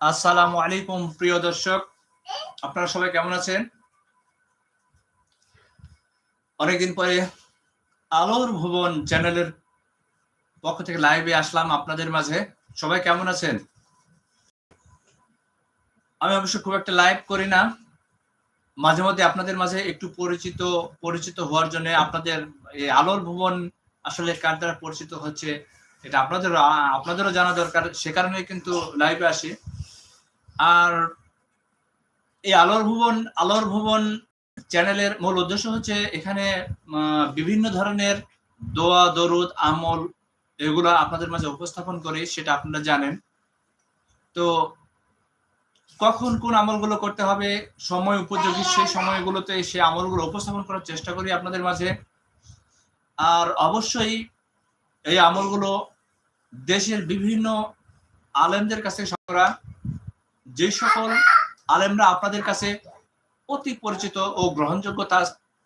আসসালামু আলাইকুম, প্রিয় দর্শক। আপনারা সবাই কেমন আছেন? অনেকদিন পরে আলোর ভুবন চ্যানেলের পক্ষ থেকে লাইভে আসলাম আপনাদের মাঝে। সবাই কেমন আছেন? আমি অবশ্য খুব একটা লাইভ করি না। মাঝে মধ্যে আপনাদের মাঝে একটু পরিচিত পরিচিত হওয়ার জন্য আপনাদের আলোর ভুবন আসলে কার দ্বারা পরিচিত হচ্ছে, এটা আপনাদের আপনাদেরও জানা দরকার। সে কারণে কিন্তু লাইভে আসি। আর এই আলোর ভুবন আলোর ভুবন চ্যানেলের মূল উদ্দেশ্য হচ্ছে এখানে বিভিন্ন ধরনের দোয়া, দরুদ, আমল এগুলো আপনাদের মাঝে উপস্থাপন করি, সেটা আপনারা জানেন। তো কখন কোন আমলগুলো করতে হবে, সময় উপযোগী সেই সময়গুলোতে সেই আমলগুলো উপস্থাপন করার চেষ্টা করি আপনাদের মাঝে। আর অবশ্যই এই আমলগুলো দেশের বিভিন্ন আলেমদের কাছে করা যে সকল আলেমরা আপনাদের কাছে অতি পরিচিত ও গ্রহণযোগ্যতা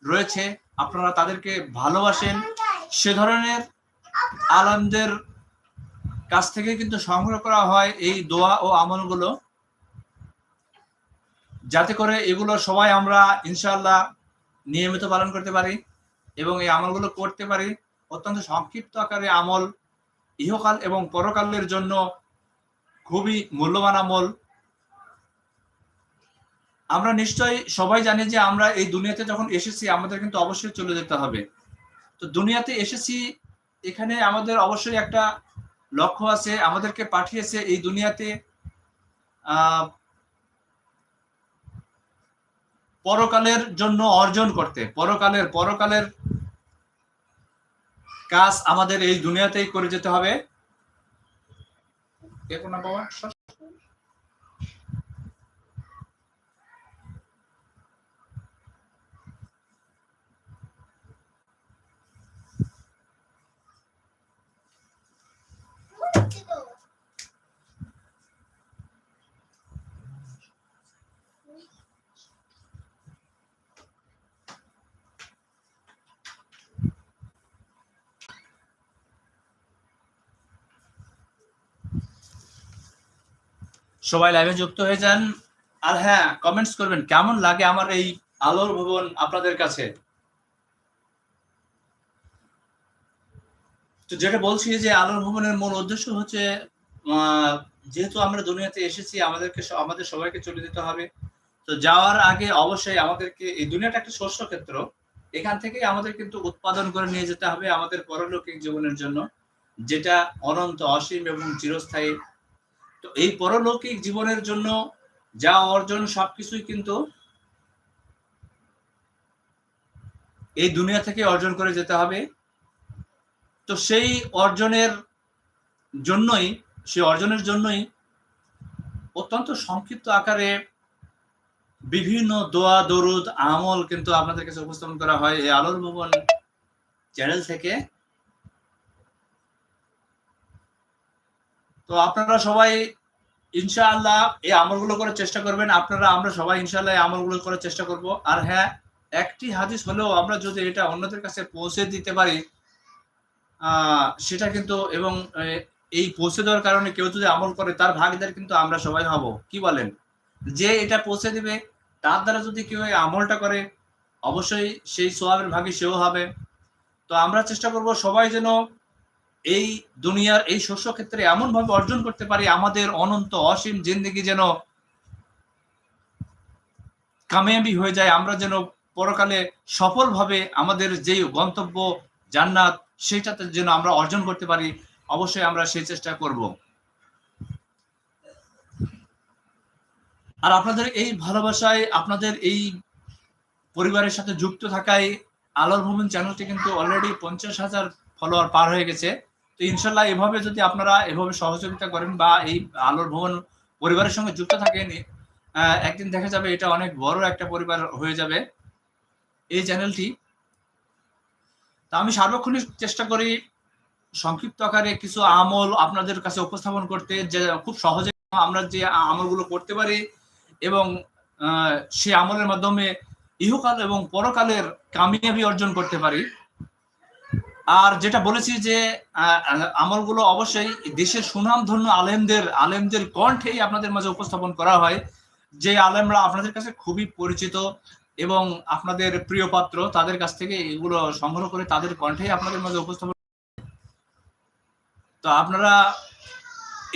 রয়েছে, আপনারা তাদেরকে ভালোবাসেন। সে ধরনের আলেমদের কাছ থেকে কিন্তু সংগ্রহ করা হয় এই দোয়া ও আমলগুলো। যাতে করে এগুলো সবাই আমরা ইনশাল্লাহ নিয়মিত পালন করতে পারি এবং এই আমলগুলো করতে পারি। অত্যন্ত সংক্ষিপ্ত আকারে আমল ইহকাল এবং পরকালের জন্য খুবই মূল্যবান আমল। আমরা নিশ্চয়ই সবাই জানি যে আমরা এই দুনিয়াতে যখন এসেছি, আমাদের কিন্তু অবশ্যই চলে যেতে হবে। তো দুনিয়াতে এসেছি, এখানে আমাদের অবশ্যই একটা লক্ষ্য আছে, আমাদেরকে পাঠিয়েছে এই দুনিয়াতে পরকালের জন্য অর্জন করতে। পরকালের পরকালের কাজ আমাদের এই দুনিয়াতেই করে যেতে হবে। বাবা সবাই লাইভে যুক্ত হয়ে যান। আর হ্যাঁ কমেন্টস করবেন, কেমন লাগে আমার এই আলোর ভবন আপনাদের কাছে? তো যেটা বলছি যে আলোর ভবনের মূল উদ্দেশ্য হচ্ছে যেহেতু আমরা দুনিয়াতে এসেছি, আমাদেরকে আমাদের সবাইকে চলে যেতে হবে। তো যাওয়ার আগে অবশ্যই আমাদেরকে, এই দুনিয়াটা একটা শস্য ক্ষেত্র। এখান থেকে আমাদের কিন্তু উৎপাদন করে নিয়ে যেতে হবে আমাদের পরলৌকিক জীবনের জন্য, যেটা অনন্ত অসীম এবং চিরস্থায়ী তো এই পরলৌকিক জীবনের জন্য যা অর্জন সবকিছুই কিন্তু এই দুনিয়া থেকে অর্জন করে যেতে হবে। তো সেই অর্জনের জন্যই, সেই অর্জনের জন্যই অত্যন্ত সংক্ষিপ্ত আকারে বিভিন্ন দোয়া, দরুদ, আমল কিন্তু আপনাদের কাছে উপস্থাপন করা হয়। এই আলোর ভবন চ্যানেল থেকে তো আপনারা সবাই ইনশাআল্লাহ এই আমলগুলো করার চেষ্টা করবেন। আপনারা, আমরা সবাই ইনশাআল্লাহ এই আমলগুলো করার চেষ্টা করব। আর হ্যাঁ একটি হাদিস হলেও আমরা যদি এটা অন্যদের কাছে পৌঁছে দিতে পারি সেটা কিন্তু এবং এই পৌঁছে দেওয়ার কারণে কেউ যদি আমল করে, তার ভাগিদার কিন্তু আমরা সবাই হব। কি বলেন? যে এটা পৌঁছে দিবে, তার দ্বারা যদি কেউ এই আমলটা করে, অবশ্যই সেই সোয়াবের ভাগী সেও হবে। তো আমরা চেষ্টা করব সবাই যেন এই দুনিয়ার এই শস্য ক্ষেত্রে এমন ভাবে অর্জন করতে পারি আমাদের অনন্ত অসীম জিন্দিগি যেন কামিয়াবি হয়ে যায়, আমরা যেন পরকালে সফলভাবে আমাদের যে গন্তব্য জান্নাত সেটাতে যেন আমরা অর্জন করতে পারি, অবশ্যই আমরা সেই চেষ্টা করব। আর আপনাদের এই ভালোবাসায়, আপনাদের এই পরিবারের সাথে যুক্ত থাকায় আলোর ভূমিন চ্যানেলটি কিন্তু অলরেডি পঞ্চাশ হাজার ফলোয়ার পার হয়ে গেছে। তো ইনশাল্লাহ এভাবে যদি আপনারা এভাবে সহযোগিতা করেন বা এই আলোর ভবন পরিবারের সঙ্গে যুক্ত থাকেন একদিন দেখা যাবে এটা অনেক বড় একটা পরিবার হয়ে যাবে এই চ্যানেলটি। তা আমি সার্বক্ষণিক চেষ্টা করি সংক্ষিপ্ত আকারে কিছু আমল আপনাদের কাছে উপস্থাপন করতে, যে খুব সহজে আমরা যে আমলগুলো করতে পারি এবং সে আমলের মাধ্যমে ইহকাল এবং পরকালের কামিয়াবি অর্জন করতে পারি। আর যেটা বলেছি যে আমলগুলো অবশ্যই দেশের সুনামধন্য আলেমদের আলেমদের কণ্ঠেই আপনাদের মাঝে উপস্থাপন করা হয়, যে আলেমরা আপনাদের কাছে খুবই পরিচিত এবং আপনাদের প্রিয় পাত্র, তাদের কাছ থেকে এগুলো সংগ্রহ করে তাদের কণ্ঠেই আপনাদের মাঝে উপস্থাপন তো আপনারা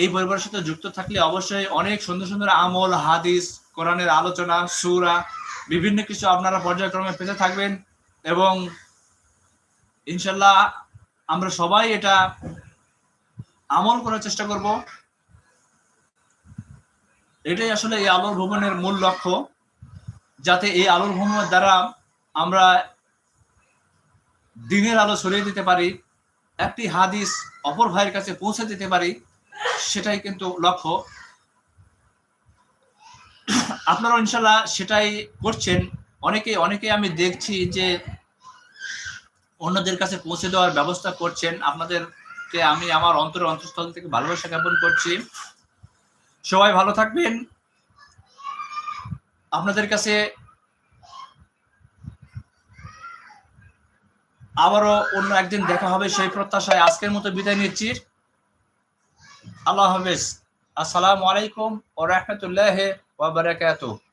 এই পরিবারের সাথে যুক্ত থাকলে অবশ্যই অনেক সুন্দর সুন্দর আমল, হাদিস, কোরআনের আলোচনা, সুরা, বিভিন্ন কিছু আপনারা পর্যায়ক্রমে পেতে থাকবেন এবং ইনশাল্লাহ আমরা সবাই এটা আমল করার চেষ্টা করব। এটাই আসলে এই আলোর ভ্রমণের মূল লক্ষ্য, যাতে এই আলোর ভ্রমণের দ্বারা আমরা দিনের আলো ছড়িয়ে দিতে পারি, একটি হাদিস অপর ভাইয়ের কাছে পৌঁছে দিতে পারি, সেটাই কিন্তু লক্ষ্য। আপনারা ইনশাল্লাহ সেটাই করছেন। অনেকে অনেকে আমি দেখছি যে অন্যদের কাছে পৌঁছে দেওয়ার ব্যবস্থা করছেন। আপনাদেরকে আমি আমার অন্তরের অন্তঃস্থল থেকে ভালোবাসা জ্ঞাপন করছি। সবাই ভালো থাকবেন। আপনাদের কাছে আবারও অন্য একদিন দেখা হবে সেই প্রত্যাশায় আজকের মতো বিদায় নিচ্ছি। আল্লাহ হাফেজ। আসসালামু আলাইকুম ও রহমতুল্লাহ ওয়া বারাকাতুহু।